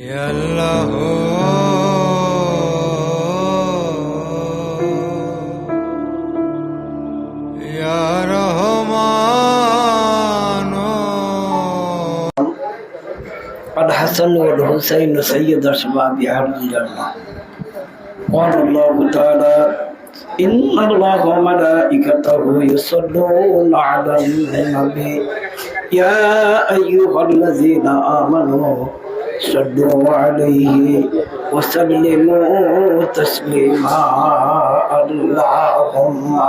يا الله. يا رحمن. الحسن والحسين سيد أشباب أهل الجنة. قال الله تعالى إن الله وملائكته يصلون على النبي. يا أيها الذين آمنوا صلوا عليه وسلموا تسليما. اللهم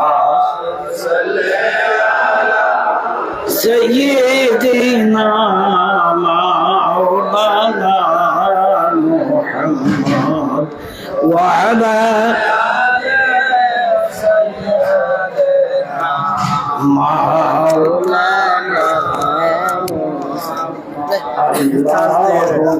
سيدنا مولانا محمد وعلى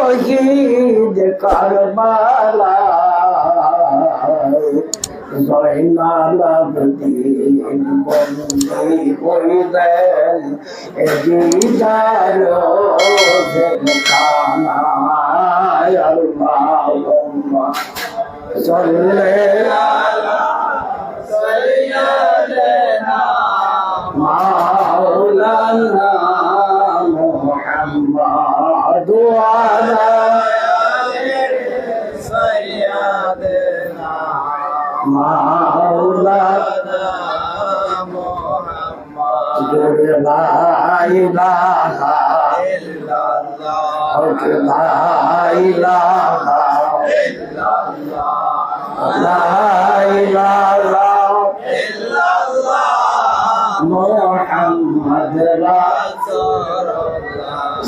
শহীদ কারবালা। জয়নাল আবদিন বন্দী হইলেন এদিদার খানায় আল্লাহুম্মা সাল্লি আলা ইলাহা ইল্লাল্লাহ লা ইলাহা ইল্লাল্লাহ লা ইলাহা ইল্লাল্লাহ মুহাম্মদ রাসূলুল্লাহ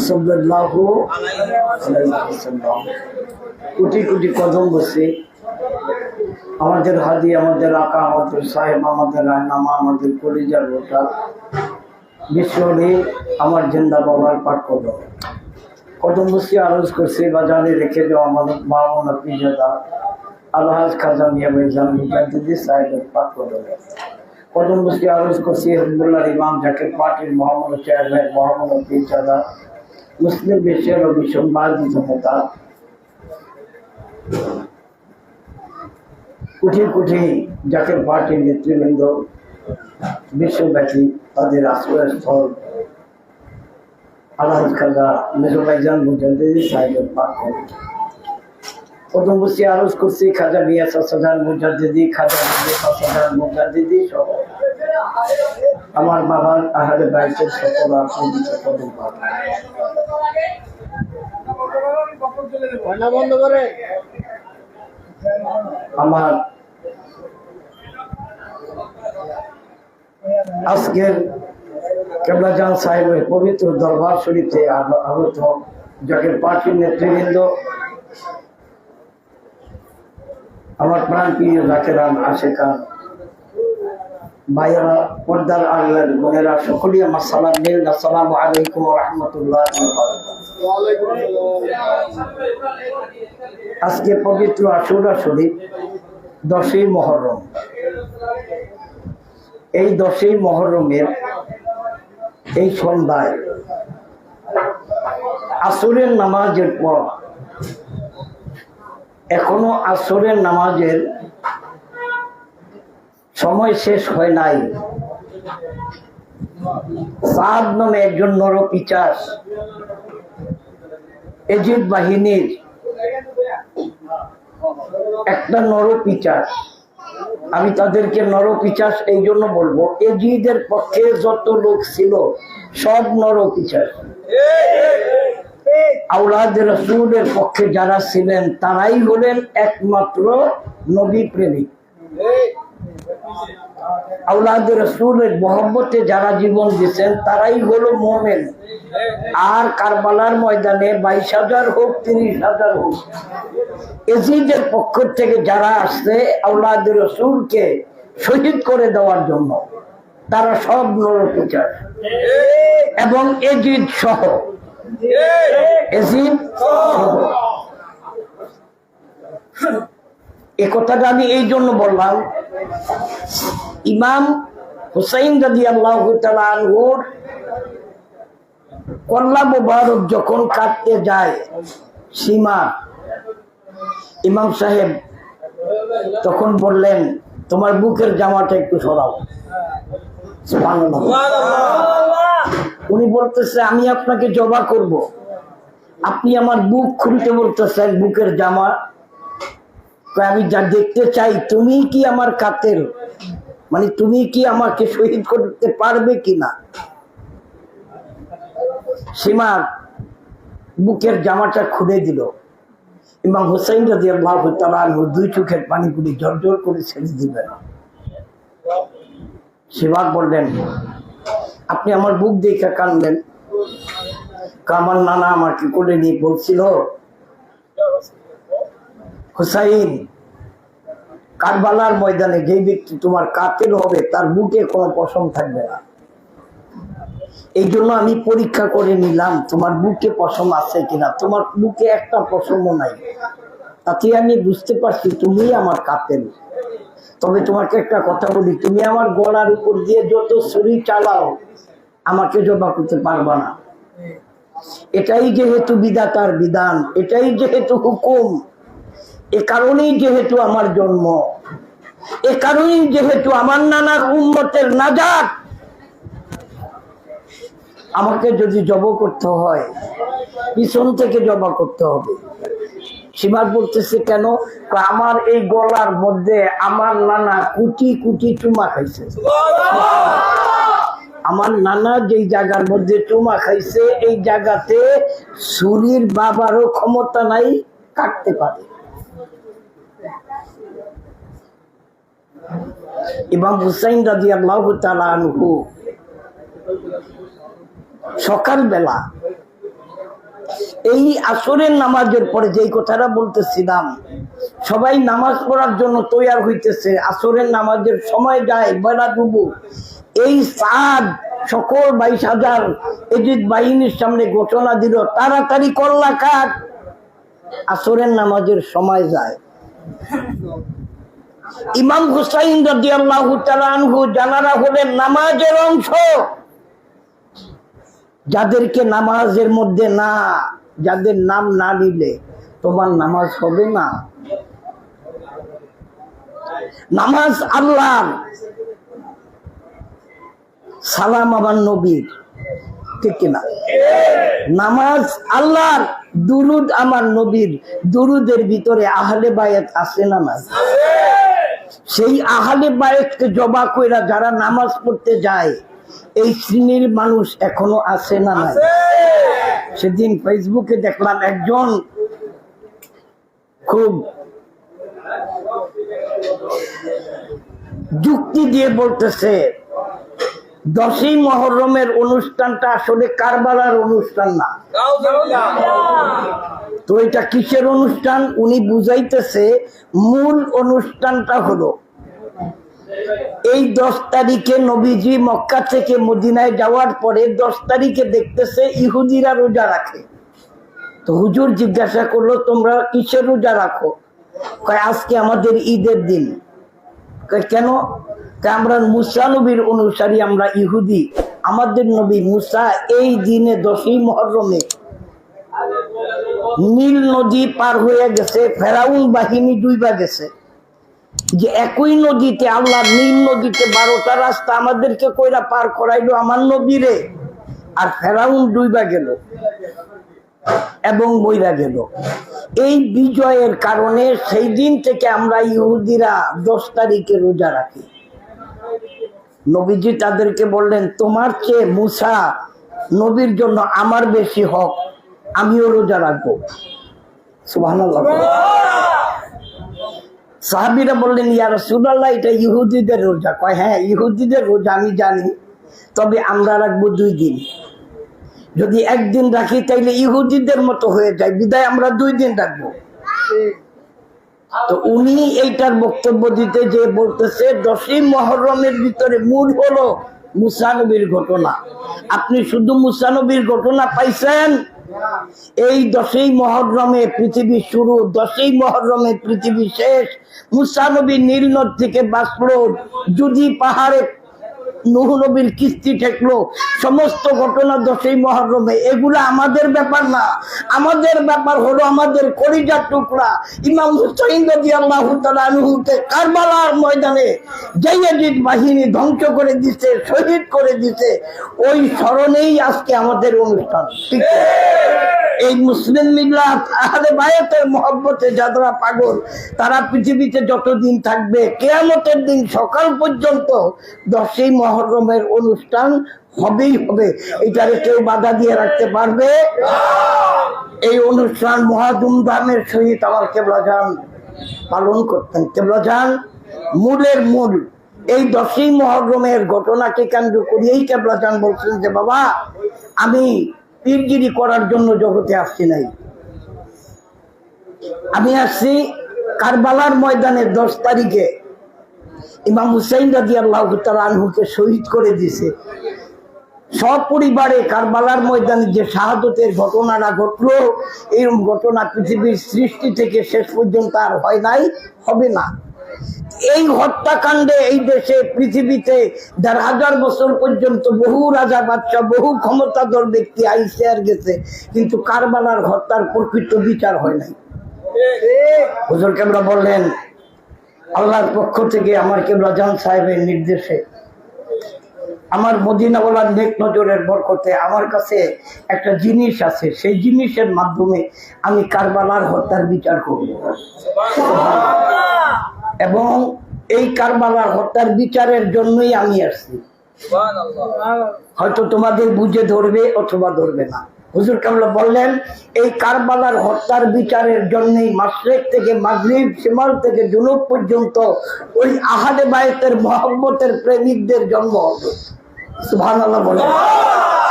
সাল্লাল্লাহু আলাইহি ওয়াসাল্লাম কোটি কোটি কদম বসে আমাদের হাদি, আমাদের আকা আমাদের সাহেব, আমাদের রায়নামা, আমাদের কলিজার ভোটার। বিশ্বরে আমার জেন্দা বাবার পাঠ করল। কদম বসে আরজ করছে বা জানে রেখে যাও আমাদের মামনা পিজাদা আলহাজ খাজা মিয়া ভাইজান মুজাদ্দিদি সাহেবের পাঠ করল। কদম বসে আরজ করছি হিন্দুল্লাহ ইমাম জাকির পার্টির মোহাম্মদ চেয়ারম্যান মোহাম্মদ পিজাদা মুসলিম বিশ্বের অভিসম্বাদী জনতা। কোটি কোটি জাতীয় পার্টির নেতৃবৃন্দ বিশ্বব্যাপী তাদের আশ্রয়স্থল প্রথম বসে আরজ করছি খাজা মিয়া সাসাদান মুজাদ্দিদি খাজা মিয়া মুজাদ্দিদি সহ। আমার বাবার আহারে বাইকের সকল আপনি কদম পাক আমার আজকের কেবলাজান সাহেবের পবিত্র দরবার শরীফে আগ- আগত জাকের পার্টির নেতৃবৃন্দ, আমার প্রাণ প্রিয় জাকেরান আশেকান ভাইয়ারা, পর্দার আল্লাহর বোনেরা, সকলেই আমার সালাম দিন আসসালামু আলাইকুম রহমতুল্লাহ আজকে পবিত্র আশুরা শরীফ দশই মহরম। এই দশই মহরমের এই সন্ধ্যায় আসরের নামাজের পর এখনও আসরের নামাজের সময় শেষ হয় নাই। সাদ নামে একজন নরপিচাস, এজিদ বাহিনীর একটা নরপিচাস আমি তাদেরকে নরপিচাস এই জন্য বলব, এজিদের পক্ষে যত লোক ছিল সব নরপিচাস। আউলাদ রসুলের পক্ষে যারা ছিলেন, তারাই হলেন একমাত্র নবী প্রেমিক। আউলাদ রসুলের মোহাম্মতে যারা জীবন দিচ্ছেন তারাই হলো মোমেন। আর কারবালার ময়দানে বাইশ হাজার হোক, তিরিশ হাজার হোক, এজিদের পক্ষ থেকে যারা আসছে আউলাদ রসুলকে শহীদ করে দেওয়ার জন্য, তারা সব নরপিচার এবং এজিদ সহ। এজিদ সহ। এ কথাটা আমি এই জন্য বললাম। ইমাম হুসাইন রাজি আল্লাহ কল্লা মুবারক যখন কাটতে যায় সীমা, ইমাম সাহেব তখন বললেন, তোমার বুকের জামাটা একটু সরাও। উনি বলতেছে, আমি আপনাকে জবা করব। আপনি আমার বুক খুলতে বলতেছেন, বুকের জামা আমি যা দেখতে চাই, তুমি কি আমার কাতের মানে তুমি কি আমাকে শহীদ করতে পারবে কি না? সীমার বুকের জামাটা খুলে দিল। ইমাম হুসাইন রাজি আল্লাহ দুই চোখের পানি পুরি ঝরঝর করে ছেড়ে দিবেন শিবাক বললেন, আপনি আমার বুক দেখে কানলেন আমার নানা আমাকে কোলে নিয়ে বলছিল হুসাইন, কারবালার ময়দানে যে ব্যক্তি তোমার কাতেল হবে, তার বুকে কোনো পশম থাকবে না। এই জন্য আমি পরীক্ষা করে নিলাম, তোমার বুকে পশম আছে কিনা। তোমার বুকে একটা পশমও নাই। তাতে আমি বুঝতে পারছি তুমি আমার কাতেল। তবে তোমাকে একটা কথা বলি, তুমি আমার গলার উপর দিয়ে যত ছুরি চালাও, আমাকে জবা করতে পারবা না। এটাই যেহেতু বিধাতার বিধান, এটাই যেহেতু হুকুম এ কারণেই যেহেতু আমার জন্ম, এ কারণেই যেহেতু আমার নানার উন্মতের নাজাত। আমাকে যদি জব করতে হয়, পিছন থেকে জবা করতে হবে। সীমার বলতেছে কেন? আমার এই গলার মধ্যে আমার নানা কুটি কুটি চুমা খাইছে। আমার নানা যেই জায়গার মধ্যে চুমা খাইছে, এই জায়গাতে ছুরির বাবারও ক্ষমতা নাই, কাটতে পারে। ইমাম হুসাইন রাজি আল্লাহ আনহু সকালবেলা এই আসরের নামাজের পরে যেই কথাটা বলতেছিলাম, সবাই নামাজ পড়ার জন্য তৈয়ার হইতেছে, আসরের নামাজের সময় যায়, বেলা ডুবু এই সাদ সকল বাইশ হাজার এজিদ বাহিনীর সামনে ঘোষণা দিল, তাড়াতাড়ি করলা কাট আসরের নামাজের সময় যায়। ইমাম হুসাইন রাজি আল্লাহ জানারা হলেন, নামাজের অংশ যাদেরকে নামাজের মধ্যে না, যাদের নাম না নিলে তোমার নামাজ হবে না। নামাজ আল্লাহ সালাম আমার নবীর। ঠিক কিনা? নামাজ আল্লাহর দুরুদ আমার নবীর দুরুদের ভিতরে আহলে বায়াত আছে না নাই? সেই আহলে বায়াতকে জবা কইরা যারা নামাজ পড়তে যায়, এই শ্রেণির মানুষ এখনও আছে না নাই? সেদিন ফেসবুকে দেখলাম একজন খুব যুক্তি দিয়ে বলতেছে দশই মহরমের অনুষ্ঠানটা আসলে কারবালার অনুষ্ঠান না। তো এটা কিসের অনুষ্ঠান? উনি বুঝাইতেছে, মূল অনুষ্ঠানটা হলো, এই দশ তারিখে নবীজি মক্কা থেকে মদিনায় যাওয়ার পরে দশ তারিখে দেখতেছে ইহুদিরা রোজা রাখে। তো হুজুর জিজ্ঞাসা করল, তোমরা কিসের রোজা রাখো? আজকে আমাদের ঈদের দিন। কেন? আমরা মুসা নবীর অনুসারী, আমরা ইহুদি। আমাদের নবী মুসা এই দিনে দশই মহরমে নীল নদী পার হয়ে গেছে, ফেরাউন বাহিনী ডুইবা গেছে। যে একই নদীতে, আল্লাহ নীল নদীতে বারোটা রাস্তা আমাদেরকে কইরা পার করাইলো আমার নবীরে। আর ফেরাউন ডুইবা গেল এবং বইরা গেল। এই বিজয়ের কারণে সেই দিন থেকে আমরা ইহুদিরা দশ তারিখে রোজা রাখি। নবীজি তাদেরকে বললেন, তোমার চেয়ে মুসা নবীর জন্য আমার বেশি হক, আমিও রোজা রাখব। সাহাবিরা বললেন ইয়ার রাসূলুল্লাহ, এটা ইহুদিদের রোজা। কয় হ্যাঁ ইহুদিদের রোজা, আমি জানি। তবে আমরা রাখব দুই দিন। যদি একদিন রাখি, তাইলে ইহুদিদের মতো হয়ে যায়। বিদায় আমরা দুই দিন রাখব। তো উনি এইটার বক্তব্য দিতে যে বলতেছে, দশই মহরমের ভিতরে মূল হলো মুসানবীর ঘটনা। আপনি শুধু মুসানবীর ঘটনা পাইছেন? এই দশই মহরমে পৃথিবী শুরু, দশই মহরমে পৃথিবী শেষ। মুসানবী নীল নদ থেকে বাঁচলো। যদি পাহাড়ে নবীর কিস্তি ঠেকলো, সমস্ত ঘটনা দশই মহরমে। এগুলো আমাদের ব্যাপার না। আমাদের ব্যাপার হলো আমাদের কলিজার টুকরা। ইমাম কারবালার ময়দানে জয়জিৎ বাহিনী ধ্বংস করে দিছে, শহীদ করে দিছে। ওই স্মরণেই আজকে আমাদের অনুষ্ঠান। ঠিক? এই মুসলিম মিল্লাত আহলে বায়াতের মহব্বতে যারা পাগল, তারা পৃথিবীতে যতদিন থাকবে, কেয়ামতের দিন সকাল পর্যন্ত দশই মহরমের অনুষ্ঠান হবেই হবে। এটারে কেউ বাধা দিয়ে রাখতে পারবে? এই অনুষ্ঠান মহাধুমধামের সহিত আমার কেবলাজান পালন করতেন। কেবলাজান মূলের মূল। এই দশই মহরমের ঘটনাকে কেন্দ্র করিয়েই কেবলাজান বলছেন যে, বাবা, আমি পীরগিরি করার জন্য জগতে আসছি নাই। আমি আসছি কারবালার ময়দানে দশ তারিখে। ইমাম হুসাইন রাজি আল্লাহ আনহুকে শহীদ করে দিছে সপরিবারে কারবালার ময়দানে যে শাহাদতের ঘটনাটা ঘটলো এরকম ঘটনা পৃথিবীর সৃষ্টি থেকে শেষ পর্যন্ত আর হয় নাই, হবে না। এই হত্যাকাণ্ডে এই দেশে, পৃথিবীতে দেড় হাজার বছর পর্যন্ত বহু রাজা বাচ্চা বহু ক্ষমতাধর ব্যক্তি আইসে আর গেছে, কিন্তু কারবালার হত্যার প্রকৃত বিচার হয় নাই। হুজুর কেবরা বললেন, আল্লাহর পক্ষ থেকে আমার কেবলা জান সাহেবের নির্দেশে, আমার মদিনাওয়ালার নেক নজরের বরকতে আমার কাছে একটা জিনিস আছে, সেই জিনিসের মাধ্যমে আমি কারবালার হত্যার বিচার করব। এবং এই কারবালার হত্যার বিচারের জন্যই আমি আসছি। হয়তো তোমাদের বুঝে ধরবে অথবা ধরবে না। হুজুর কামলা বললেন এই কারবালার হত্যার বিচারের জন্যই মাসরেক থেকে মাগরীব সীমাল থেকে জুনুব পর্যন্ত ওই আহাদে বায়তের মহব্বতের প্রেমিকদের জন্ম হবে।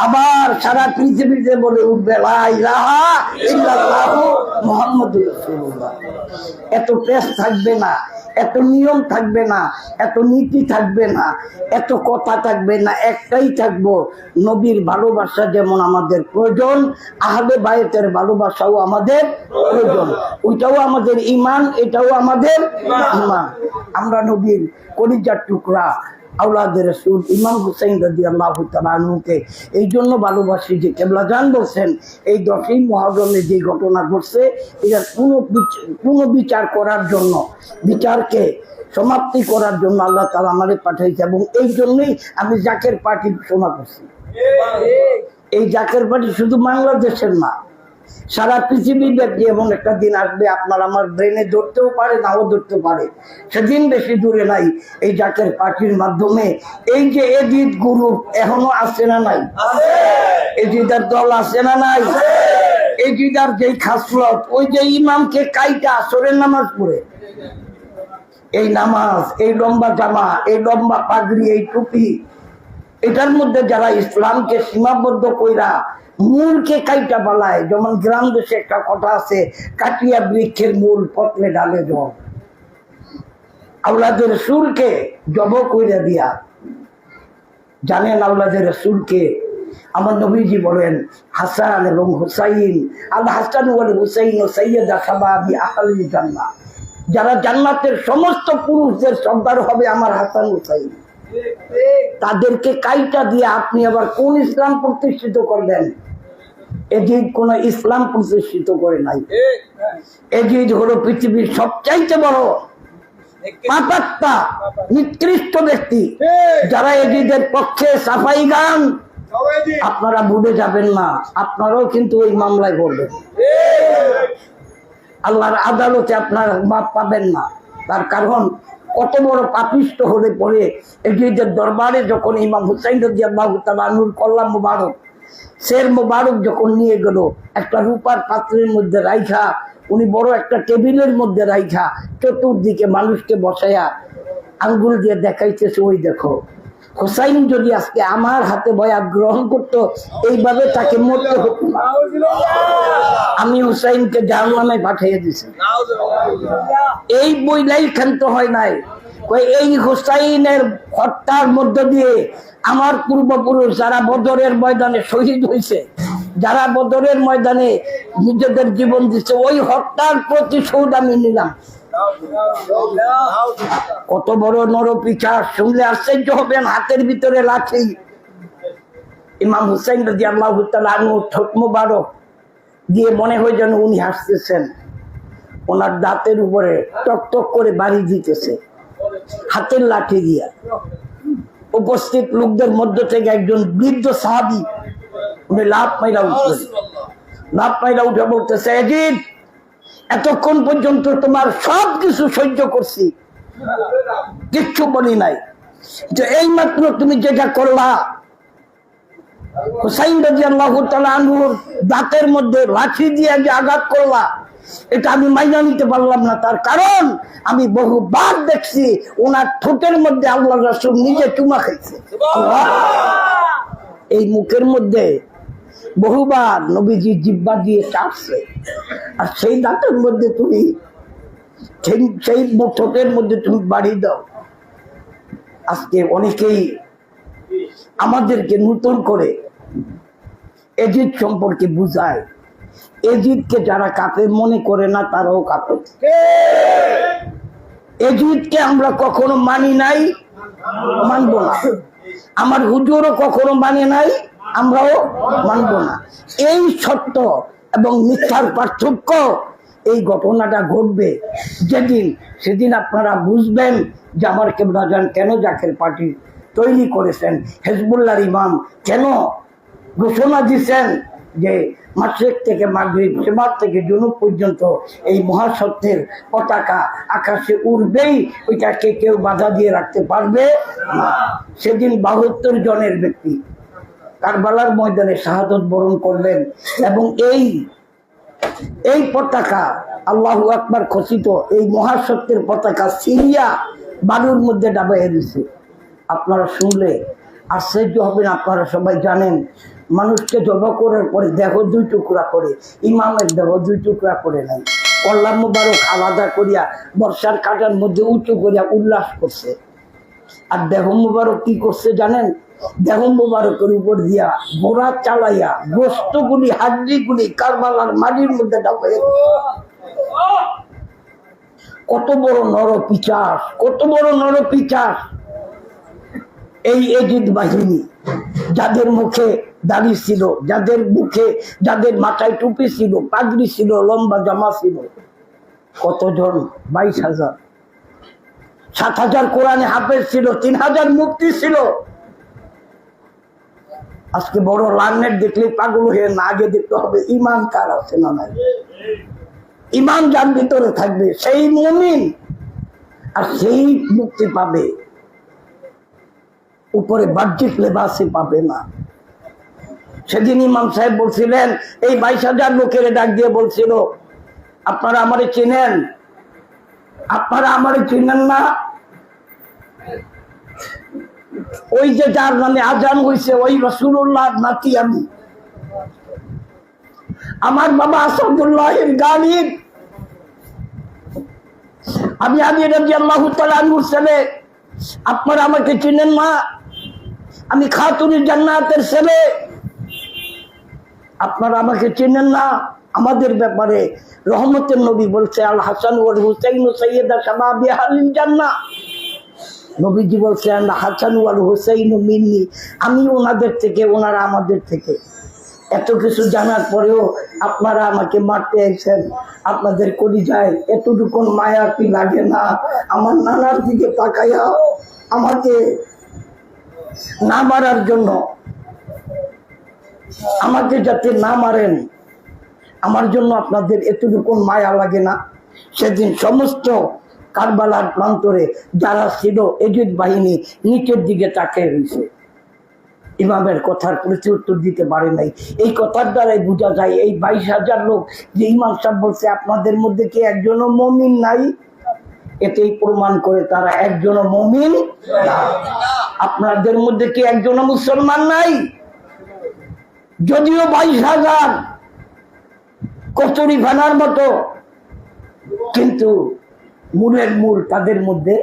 আবার সারা পৃথিবীতে বলে উঠবে মুহাম্মাদুর এত প্রেস থাকবে না, এত নিয়ম থাকবে না, এত নীতি থাকবে না, এত কথা থাকবে না, একটাই থাকব, নবীর ভালোবাসা যেমন আমাদের প্রয়োজন, আহলে বায়েতের ভালোবাসাও আমাদের প্রয়োজন। ওইটাও আমাদের ইমান এটাও আমাদের ইমান আমরা নবীর কলিজার টুকরা আউলাদের রসুল ইমাম হুসাইন রাজি আল্লাহ তালুকে এই জন্য ভালোবাসি যে কেবলা জান বলছেন, এই দশই মহাগমে যে ঘটনা ঘটছে এটার পুনঃ পুনঃ বিচার করার জন্য, বিচারকে সমাপ্তি করার জন্য আল্লাহ তালা আমাদের পাঠাইছে এবং এই জন্যই আমি জাকের পার্টি ঘোষণা করছি। এই জাকের পার্টি শুধু বাংলাদেশের না সারা পৃথিবী ব্যাপী এমন একটা দিন আসবে আপনার আমার ব্রেনে ধরতেও পারে নাও ধরতে পারে। সেদিন বেশি দূরে নাই এই জাকের পার্টির মাধ্যমে। এই যে এজিদ গুরু এখনও আসছে না নাই? এজিদার দল আছে না নাই? এজিদার যেই খাসলত ওই যে ইমামকে কাইটা আসরের নামাজ পড়ে। এই নামাজ এই লম্বা জামা এই লম্বা পাগড়ি এই টুপি এটার মধ্যে যারা ইসলামকে সীমাবদ্ধ কইরা মূলকে কাইটা পালায় যেমন গ্রাম দেশে একটা কথা আছে, কাটিয়া বৃক্ষের মূল পত্রে ডালে জল। আউলাদের সুরকে জব কইরা দিয়া। জানেন আউলাদের সুরকে আমার নবীজি বলেন, হাসান এবং হুসাইন, আল হাসান বল হুসাইন ও সৈয়দ আহলি জান্নাহ। যারা জান্নাতের সমস্ত পুরুষদের সর্দার হবে আমার হাসান হুসাইন। তাদেরকে কাইটা দিয়ে আপনি আবার কোন ইসলাম প্রতিষ্ঠিত করবেন? এজিদ কোন ইসলাম প্রতিষ্ঠিত করে নাই। এজিদ হলো পৃথিবীর সবচাইতে বড় নিকৃষ্ট ব্যক্তি। যারা এজিদের পক্ষে সাফাই গান আপনারা বুঝে যাবেন না আপনারাও কিন্তু ওই মামলায় করবেন আল্লাহর আদালতে আপনার মাপ পাবেন না। তার কারণ কত বড় পাপিষ্ট হলে পরে এজিদের দরবারে যখন ইমাম হুসাইন রাজি আল্লাহ তালুর কল্লাম মুবারক শের মোবারক যখন নিয়ে গেল একটা রূপার পাত্রের মধ্যে রাইখা উনি বড় একটা টেবিলের মধ্যে রাইখা চতুর্দিকে মানুষকে বসায়া আঙ্গুল দিয়ে দেখাইতেছে ওই দেখো হোসাইন যদি আজকে আমার হাতে বয়াত গ্রহণ করতো এইভাবে তাকে মরতে হতো না। আমি হুসাইনকে জাহান্নামে পাঠিয়ে দিছি। এই বইলাই ক্ষান্ত হয় নাই। এই হুসাইনের হত্যার মধ্য দিয়ে আমার পূর্বপুরুষ যারা বদরের ময়দানে শহীদ হয়েছে যারা বদরের ময়দানে নিজেদের জীবন দিচ্ছে ওই হত্যার প্রতিশোধ আমি নিলাম। কত বড় নরপিছা শুনলে আশ্চর্য হবেন, হাতের ভিতরে লাঠি। ইমাম হুসাইন রাজি আল্লাহ ঠোঁট মুবারক দিয়ে মনে হয় যেন উনি হাসতেছেন। ওনার দাঁতের উপরে টক টক করে বাড়ি দিতেছে। হাতের লাঠি দিয়া। উপস্থিত লোকদের মধ্য থেকে একজন বৃদ্ধ সাহাবি উনি লাভ মাইরা উঠলেন। লাভ মাইরা উঠে বলতেছে, এজিদ, এতক্ষণ পর্যন্ত তোমার সব কিছু সহ্য করছি। কিচ্ছু বলি নাই। যে এই মাত্র তুমি যেটা করলা, হুসাইন রাজি আল্লাহ দাঁতের মধ্যে লাঠি দিয়ে যে আঘাত করলা এটা আমি মাইনা নিতে পারলাম না। তার কারণ আমি বহুবার দেখছি ওনার ঠোঁটের মধ্যে আল্লাহ রসুল নিজে চুমা খাইছে এই মুখের মধ্যে বহুবার নবীজি জিব্বা দিয়ে চাপছে। আর সেই দাঁতের মধ্যে তুমি সেই- ঠোঁটের মধ্যে তুমি বাড়ি দাও। আজকে অনেকেই আমাদেরকে নতুন করে এজিদ সম্পর্কে বুঝায়। এজিদকে যারা কাপে মনে করে না, তারাও কাপে এজিদকে আমরা কখনো মানি নাই, মানব না। আমার হুজুরও কখনো মানে নাই, আমরাও মানব না। এই সত্য এবং মিথ্যার পার্থক্য, এই ঘটনাটা ঘটবে যেদিন, সেদিন আপনারা বুঝবেন যে আমার কেবরাজান কেন জাকের পার্টি তৈরি করেছেন হেজবুল্লার ইমাম কেন ঘোষণা দিচ্ছেন যে মাসেক থেকে মাগরিব সেমার থেকে জুনুব পর্যন্ত এই মহাসত্যের পতাকা আকাশে উড়বেই ওইটাকে কেউ বাধা দিয়ে রাখতে পারবে সেদিন বাহাত্তর জনের ব্যক্তি কারবালার ময়দানে শাহাদত বরণ করলেন এবং এই এই পতাকা আল্লাহ আকবার খচিত এই মহাসত্যের পতাকা সিরিয়া বালুর মধ্যে ডাবাইয়ে দিছে আপনারা শুনলে আশ্চর্য হবেন আপনারা সবাই জানেন। মানুষকে জবা করার পরে দেহ দুই টুকরা করে, ইমামের দেহ দুই টুকরা করে নাই কল্যাণ মুবারক আলাদা করিয়া বর্ষার কাটার মধ্যে উঁচু করিয়া উল্লাস করছে। আর দেহ মুবারক কি করছে জানেন? দেহ মুবারকের উপর দিয়া ঘোড়া চালাইয়া গোস্তগুলি হাড্ডিগুলি, কারবালার মাটির মধ্যে ডাবাইয়া কত বড় নর পিচাস কত বড় নর পিচাস এই এজিদ বাহিনী যাদের মুখে দাড়ি ছিল, যাদের মুখে যাদের মাথায় টুপি ছিল, পাগড়ি ছিল, লম্বা জামা ছিল, কতজন? বাইশ হাজার। সাত হাজার কোরআনে হাফেজ ছিল, তিন হাজার মুক্তি ছিল। আজকে বড় লার্নেট দেখলে পাগল হয়ে না আগে দেখতে হবে, ইমান কার আছে না নাই? ইমান যার ভিতরে থাকবে, সেই মুমিন। আর সেই মুক্তি পাবে উপরে বাহ্যিক লেবাসে পাবে না। সেদিন ইমাম সাহেব বলছিলেন, এই বাইশ হাজার লোকের ডাক দিয়ে বলছিল, আপনারা আমারে চেনেন? আপনারা আমারে চিনেন না? ওই যে যার নামে আজান হয়েছে ওই রসুল্লাহ নাতি আমি। আমার বাবা আসাদুল্লাহ গালিব। আমি আমি রাজি আল্লাহ তালুর ছেলে। আপনারা আমাকে চিনেন না? আমি খাতুনের জান্নাতের ছেলে। আপনারা আমাকে চিনেন না। আমাদের ব্যাপারে রহমতের নবী বলছে, আল হাসান ওয়াল হুসাইন জান্না নবীজি বলছেন হাসান ওয়াল হুসাইন মিন্নি, আমি ওনাদের থেকে, ওনারা আমাদের থেকে। এত কিছু জানার পরেও আপনারা আমাকে মারতে আইছেন আপনাদের করি যায় এতটুকু মায়া কি লাগে না? আমার নানার দিকে তাকাইয়া আমাকে না মারার জন্য। আমাকে যাতে না মারেন, আমার জন্য আপনাদের এতটুকু মায়া লাগে না। সেদিন সমস্ত কারবালার প্রান্তরে যারা ছিল এজিদ বাহিনী নিচের দিকে তাকিয়ে হয়েছে ইমামের কথার প্রতি উত্তর দিতে পারে নাই। এই কথার দ্বারাই বোঝা যায়, এই বাইশ হাজার লোক যে ইমাম সাহেব বলছে, আপনাদের মধ্যে কি একজনও মমিন নাই? এতেই প্রমাণ করে তারা একজনও মমিন না। আপনাদের মধ্যে কি একজন মুসলমান নাই? যদিও বাইশ হাজার কচুরি ফানার মতো, কিন্তু মূলের মূল তাদের মধ্যে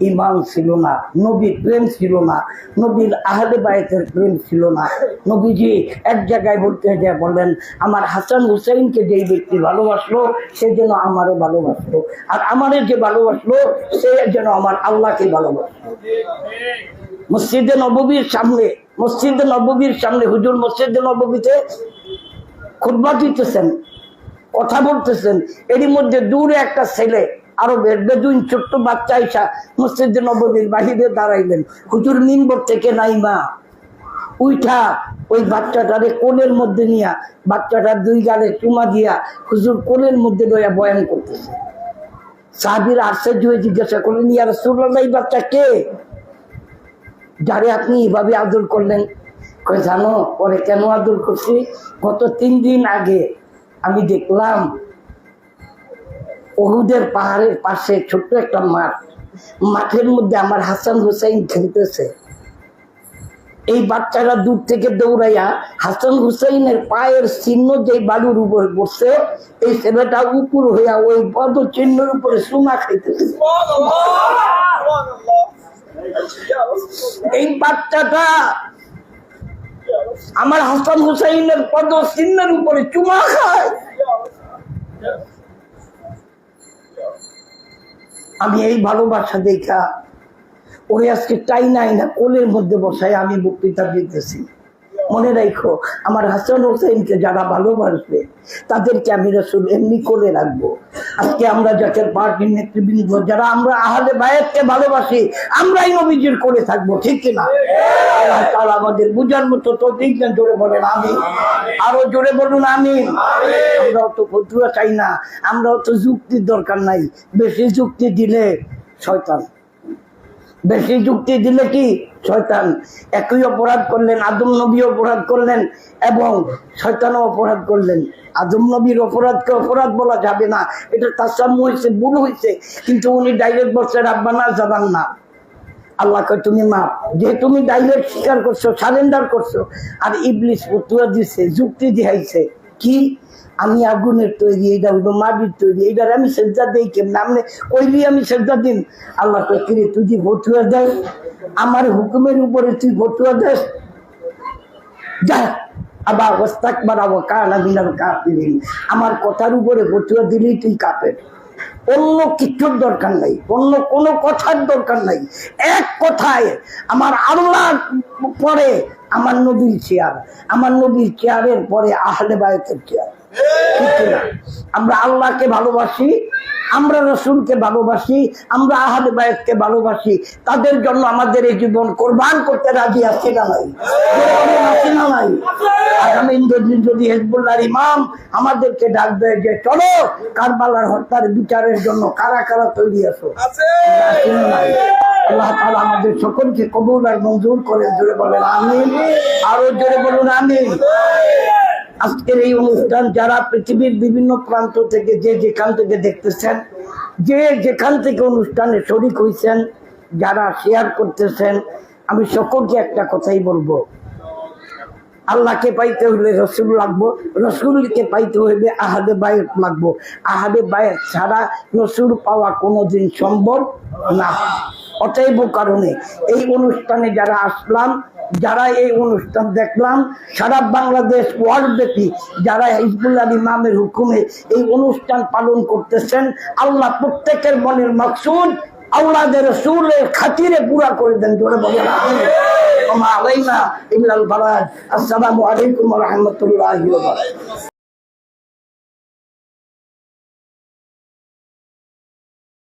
ইমান ছিল না নবীর প্রেম ছিল না, নবীর আহলে বায়তের প্রেম ছিল না। নবীজি এক জায়গায় বলতে যায় বললেন, আমার হাসান হুসাইনকে যেই ব্যক্তি ভালোবাসলো, সে যেন আমারে ভালোবাসলো। আর আমারে যে ভালোবাসলো, সে যেন আমার আল্লাহকে ভালোবাসলো। মসজিদে নববীর সামনে, মসজিদে নববীর সামনে হুজুর মসজিদে নববীতে খুতবা দিতেছেন, কথা বলতেছেন। এরই মধ্যে দূরে একটা ছেলে আরও বেদুইন ছোট্ট বাচ্চা আইসা মসজিদে নববীর বাহিরে দাঁড়াইলেন হুজুর মিনবর থেকে নাই মা উইঠা ওই বাচ্চাটারে কোলের মধ্যে নিয়া বাচ্চাটার দুই গালে চুমা দিয়া হুজুর কোলের মধ্যে লইয়া বয়ান করতেছে। সাহাবির আশ্চর্য হয়ে জিজ্ঞাসা করলেন, ইয়া রসুল্লাহ এই বাচ্চা কে? যারে আপনি এভাবে আদর করলেন। কই জানো, পরে কেন আদর করছি? গত তিন দিন আগে আমি দেখলাম অহুদের পাহাড়ের পাশে ছোট্ট একটা মাঠ। মাঠের মধ্যে আমার হাসান হুসাইন খেলতেছে। এই বাচ্চারা দূর থেকে দৌড়াইয়া হাসান হুসাইনের পায়ের চিহ্ন যে বালুর উপরে বসছে এই ছেলেটা উপর হইয়া ওই পদ চিহ্নের উপরে সুমা খাইতেছে। এই বাচ্চাটা আমার হাসান হুসাইনের পদ চিহ্নের উপরে চুমা খায়। আমি এই ভালোবাসা দেখা, ওই আজকে টাই নাই না, কোলের মধ্যে বসায় আমি বক্তৃতা দিতেছি। মনে রাখো, আমার হাসান হোসেনকে যারা ভালোবাসবে, তাদেরকে আমি রসুল এমনি করে রাখব। আজকে আমরা জাতীয় পার্টির নেতৃবৃন্দ, যারা আমরা আহলে বায়াতকে ভালোবাসি, আমরাই নবীজির করে থাকব, ঠিক কিনা আল্লাহ তাআলা আমাদের বুঝার মতো তো দিকজন জোরে বলেন আমি আরও জোরে বলুন আমি আমরাও তো ফতুয়া চাই না, আমরাও তো যুক্তির দরকার নাই, বেশি যুক্তি দিলে শয়তান। বেশি যুক্তি দিলে কি? শয়তান একই অপরাধ করলেন, আদম নবী অপরাধ করলেন এবং শয়তানও অপরাধ করলেন। আদম নবীর অপরাধকে অপরাধ বলা যাবে না, এটা তার সামনে হয়েছে, ভুল হয়েছে, কিন্তু উনি ডাইরেক্ট বলছে, রাব্বানা জানান না আল্লাহকে তুমি মাপ যে তুমি ডাইরেক্ট স্বীকার করছ সারেন্ডার করছ, আর ইবলিস ফতুয়া দিছে, যুক্তি দিহাইছে কি? আমি আগুনের তৈরি, এইটা হইল মাটির তৈরি, এইটার আমি সেজদা দেই কেমন? আপনি কইলি আমি সেজদা দিন আল্লাহ কিরে তুই যে ফতুয়া দেয় আমার হুকুমের উপরে তুই ফতুয়া দেস? যা আবার ওস্তাক বাড়াবো কানা বিনার আমার কথার উপরে ফতুয়া দিলেই তুই কাপের অন্য কিছুর দরকার নাই, অন্য কোনো কথার দরকার নাই। এক কথায় আমার আল্লাহ পরে আমার নবীর চেয়ার, আমার নবীর চেয়ারের পরে আহলে বায়তের চেয়ার। ঠিক? আমরা আল্লাহকে ভালোবাসি আমরা রসুলকে ভালোবাসি আমরা আহলে বায়তকে ভালোবাসি। তাদের জন্য আমাদের এই জীবন কোরবান করতে রাজি আছে না নাই? আছে না নাই? আগামী দিন যদি হেজবুল্লাহর ইমাম আমাদেরকে ডাক দেয় যে চলো কারবালার হত্যার বিচারের জন্য কারা কারা তৈরি আছো? আল্লাহ আমাদের সকলকে কবুল আর মঞ্জুর করে জোরে বলেন আমিন। আরও জোরে বলুন আমিন। আজকের এই অনুষ্ঠান যারা পৃথিবীর বিভিন্ন প্রান্ত থেকে যে যেখান থেকে দেখতেছেন, যে যেখান থেকে অনুষ্ঠানে শরিক হয়েছেন যারা শেয়ার করতেছেন, আমি সকলকে একটা কথাই বলব। আল্লাহকে পাইতে হলে রসুল লাগবো, রসুলকে পাইতে হইলে আহাদে বায়ত লাগবো। আহাদে বায়ত ছাড়া রসুল পাওয়া কোনোদিন সম্ভব না। অতএব কারণে এই অনুষ্ঠানে যারা আসলাম, যারা এই অনুষ্ঠান দেখলাম, সারা বাংলাদেশ ওয়ার্ল্ড ব্যাপী যারা হিজবুল্লাহ ইমামের হুকুমে এই অনুষ্ঠান পালন করতেছেন, আল্লাহ প্রত্যেকের মনের মকসুদ আল্লাহদের রসুলের খাতিরে পুরা করে দেন জোরে বলেন আলাইনা ইল্লাল বালাগ আসসালামু আলাইকুম রাহমাতুল্লাহি